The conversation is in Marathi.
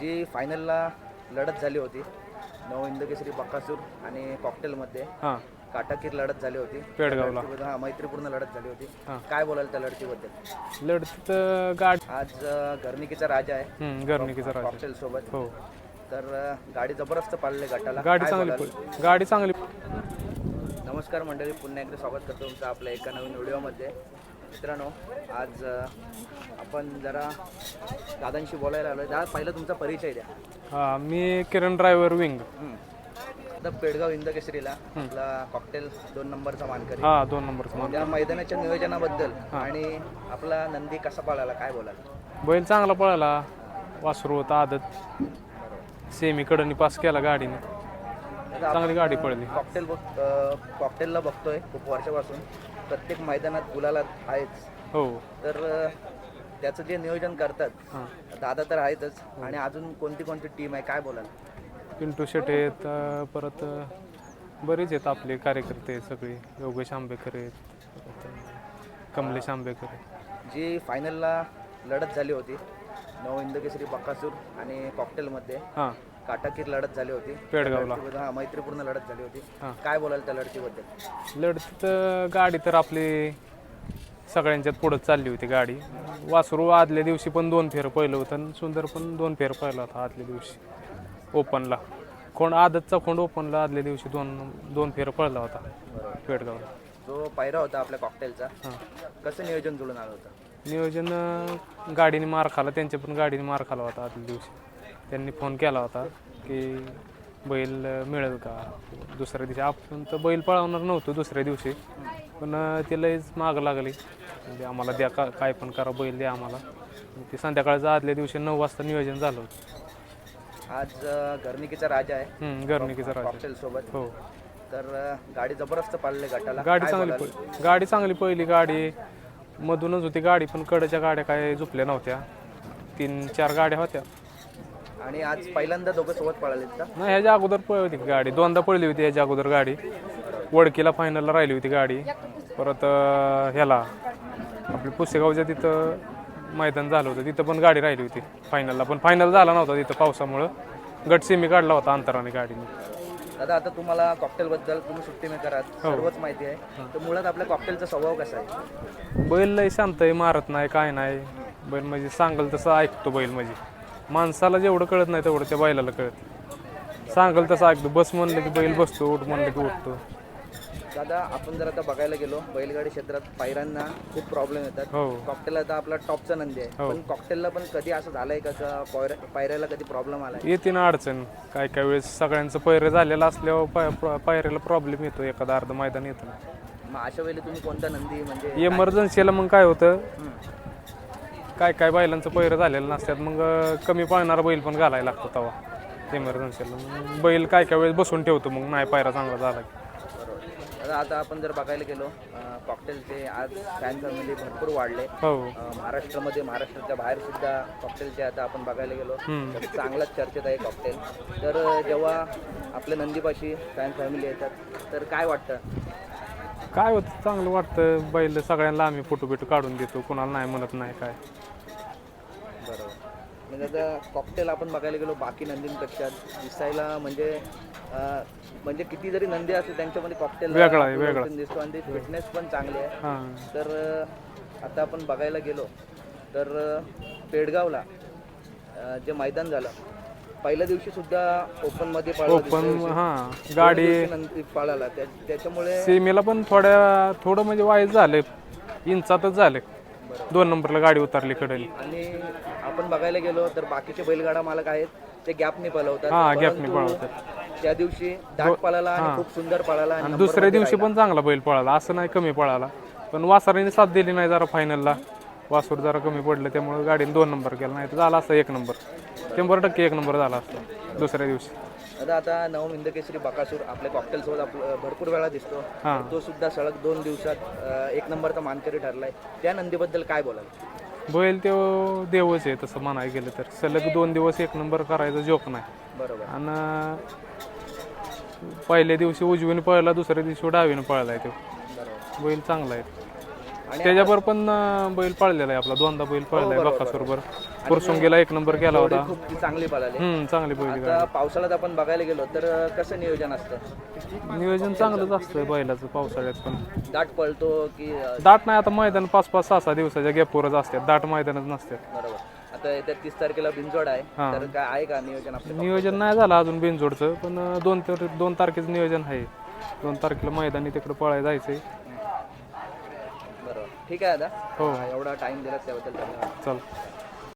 जी फायनलला लढत झाली होती. नऊ इंदकेसरी बक्कासूर आणि कॉकटेलमध्ये हां. काटाकीर लढत झाली होती. पेडगावला. हा मैत्रीपूर्ण लढत झाली होती. काय बोलाल त्या लढतीबद्दल? लढतीत गाडी आज अ, घरणिकीचा राजा आहे. हम्म, गर्णिकीचा राजा. कॉकटेल सोबत. हो. तर अ, गाडी जबरदस्त पाळली गटाला. गाडी काय चांगली बोलाल? पळ- गाडी चांगली नमस्कार मंडळी पुन्हा एकदा स्वागत करतो तुमचं आपल्या एका नवीन व्हिडिओमध्ये. मित्रांनो आज आपण जरा दादांशी बोलायला आलो दादा पहिला तुमचा परिचय द्या. हा मी किरण ड्रायव्हर विंग. आता पेडगाव इंदकेसरीला आपला कॉकटेल दोन नंबरचा मानकरी. हा दोन नंबरचा मान त्या मैदानाच्या नियोजनाबद्दल आणि आपला नंदी कसा पळाला काय बोलाल? बैल चांगला पळाला. वासरू होता आदत. सेमी कडनी पास केला गाडीने. चांगली गाडी पळली. कॉकटेल बघ कॉकटेलला बघतोय खूप वर्षापासून. प्रत्येक मैदानात गुलाला आहेच. हो. तर त्याचं जे नियोजन करतात दादा तर आहेतच. आणि अजून कोणती कोणती टीम आहे काय बोलाल? पिंटू शेटे आहेत परत बरेच आहेत आपले कार्यकर्ते सगळे. योगेश आंबेकर आहेत परत कमलेश आंबेकर आहेत. जी फायनलला लढत झाली होती नऊ इंदकेसरी बक्कासूर आणि कॉकटेलमध्ये हां. काटाकीर लढत झाली होती. पेडगावला. हा मैत्रीपूर्ण लढत झाली होती. हां. काय बोलाल त्या लढतीबद्दल? लढतीत अं, गाडी तर आपली सगळ्यांच्यात पुढं चालली होती गाडी. वासरू आदल्या दिवशी पण दोन फेर पहिलं होतं आणि सुंदर पण दोन फेर पहिला होता आदल्या दिवशी ओपनला. खोंड आदतचा खोंड ओपनला आदल्या दिवशी दोन दोन फेर पळला होता पेडगावला. जो पायरा होता आपल्या कॉकटेलचा कसं नियोजन जुळून आलं होतं? नियोजन अं, गाडीने मार खाला त्यांच्या पण गाडीने मार खाला होता आदल्या दिवशी. त्यांनी फोन केला होता की बैल मिळेल का? दुसऱ्या दिवशी. आपण तर बैल पळवणार नव्हतो दुसऱ्या दिवशी पण ते लयच माग लागली. म्हणजे आम्हाला द्या का काय पण करा बैल द्या आम्हाला. ते संध्याकाळचं आदल्या दिवशी नऊ वाजता नियोजन झालं होतं. आज अ, घरणिकीचा राजा आहे. गर्णिकीचा राजा. सोबत. हो. तर गाडी जबरदस्त पाळली गटाला. गाडी चांगली गाडी चांगली पहिली गाडी मधूनच होती गाडी पण कडच्या गाड्या काय झुपल्या नव्हत्या. तीन चार गाड्या होत्या. आणि आज पहिल्यांदा दोघं सोबत पळालेत का? नाही ह्याच्या अगोदर पळली होती गाडी. दोनदा पळली होती ह्याच्या अगोदर गाडी. वडकीला फायनलला राहिली होती गाडी. परत अं, ह्याला आपल्या पुसेगावच्या तिथं मैदान झालं होतं. तिथं पण गाडी राहिली होती फायनलला पण फायनल झाला नव्हता तिथं पावसामुळं. गट सेमी काढला होता अंतराने गाडीने. दादा आता तुम्हाला कॉकटेल बद्दल तुम्ही सुट्टी मेकर आहात. हो. सर्वच माहिती आहे. तर मुळात आपल्या कॉकटेलचा स्वभाव कसा आहे? बैल लय शांत आहे मारत नाही काय नाही. बैल म्हणजे सांगल तसं ऐकतो बैल म्हणजे. माणसाला जेवढं कळत नाही तेवढं त्या बैलाला कळत सांगल तसं ऐकतो बस म्हणलं की बैल बसतो उठ म्हणलं की उठतो. दादा आपण जर आता बघायला गेलो बैलगाडी क्षेत्रात पायऱ्यांना खूप प्रॉब्लेम येतात. हो. कॉकटेल आता आपला टॉपचा नंदी आहे. हो. पण कॉकटेलला पण कधी असं झालंय का का पायऱ्या- पायऱ्याला कधी प्रॉब्लेम आलाय? येते ना अडचण. काय काय वेळेस सगळ्यांचं पैरे झालेलं असल्यावर पाय- प्र- पायऱ्याला प्रॉब्लेम येतो. एखादा अर्ध मैदान येतं. मग अशा वेळी तुम्ही कोणता नंदी म्हणजे इमर्जन्सीला मग काय होतं? हम्म. काय काय बैलांचं पैरं झालेलं नसतात मग कमी पाळणारा बैल पण घालायला लागतो तवा. इमर्जन्सीला मग बैल काय काय वेळेस बसून ठेवतो मग नाही पायरा चांगला झाला की. बरोबर. आता आपण जर बघायला गेलो कॉकटेलचे आज फॅन फॅमिली भरपूर वाढले. हो. महाराष्ट्रामध्ये महाराष्ट्राच्या बाहेर सुद्धा कॉकटेलचे आता आपण बघायला गेलो हम्म. तर चांगलाच चर्चेत आहे कॉकटेल तर जेव्हा आपल्या नंदीपाशी फॅन फॅमिली येतात तर काय वाटतं? काय होतं चांगलं वाटतं. बैल सगळ्यांना आम्ही फोटो बिटो काढून देतो कुणाला नाही म्हणत नाही काय. म्हणजे आता कॉकटेल आपण बघायला गेलो बाकी नंदींपेक्षा दिसायला म्हणजे म्हणजे किती जरी नंदी असते त्यांच्यामध्ये कॉकटेल वेगळा आहे, वेगळा. दिसतो आणि ती फिटनेस पण चांगली आहे. हां. तर आता आपण बघायला गेलो तर पेडगावला अं, जे मैदान झालं पहिल्या दिवशी सुद्धा ओपनमध्ये पळाला हां गाडी नंदी पळाला. त्या- त्याच्यामुळे सेमीला पण थोड्या थोडं म्हणजे वाईट झालं. इंचातच झालं. दोन नंबरला गाडी उतरली कडेल. आणि आपण बघायला गेलो तर बाकीचे बैलगाडा मालक आहेत ते गॅपने पळवतात. हां परंतु पळवतात. त्या दिवशी दाट पळाला आणि खूप सुंदर पळाला आणि आणि number दुसऱ्या दिवशी पण चांगला बैल पळाला असं नाही कमी पळाला. पण वासराने साथ दिली नाही जरा फायनलला वासूर जरा कमी पडलं त्यामुळे गाडीने दोन नंबर केला नाही तर झाला असता एक नंबर शंभर टक्के एक नंबर झाला असता दुसऱ्या दिवशी. आता आता नवम हिंदकेसरी बकासूर आपल्या कॉकटेल सोबत आपलं भरपूर वेळा दिसतो. हां. तो सुद्धा सलग दोन दिवसात अं, एक नंबरचा मानकरी ठरलाय. त्या नंदीबद्दल काय बोलाल? बैल तो देवच आहे तसं म्हणायला गेलं तर. सलग दोन दिवस एक नंबर करायचा जोक नाही. बरोबर. आणि पहिल्या दिवशी उजवीने पळला दुसऱ्या दिवशी डावीने पळलाय तो. बरोबर. बैल चांगला आहे. त्याच्यावर पण अं, बैल पळलेला आहे आपला. दोनदा बैल पळलाय बकासूरवर पुरसुंगीला एक नंबर केला होता. खूप चांगली पळाली. हम्म चांगली बैल आता पावसाळ्यात आपण बघायला गेलो तर अं, कसं नियोजन असतं? नियोजन चांगलंच असतं बैलाचं पावसाळ्यात पण. दाट पळतो की अं, दाट नाही आता मैदान पाच पाच सहा सहा दिवसाच्या गॅपवरच असतात. दाट मैदानच नसतात. बरोबर. आता येत्या तीस तारखेला बिनजोड आहे. तर काय आहे का नियोजन आपलं? नियोजन नाही झालं अजून बिनजोडचं पण अं, दोन तर दोन तारखेचं नियोजन आहे. दोन तारखेला मैदानी तिकडे पळायला जायचंय. बरोबर ठीक आहे दादा. हो. एवढा टाइम दिला त्याबद्दल धन्यवाद. चल.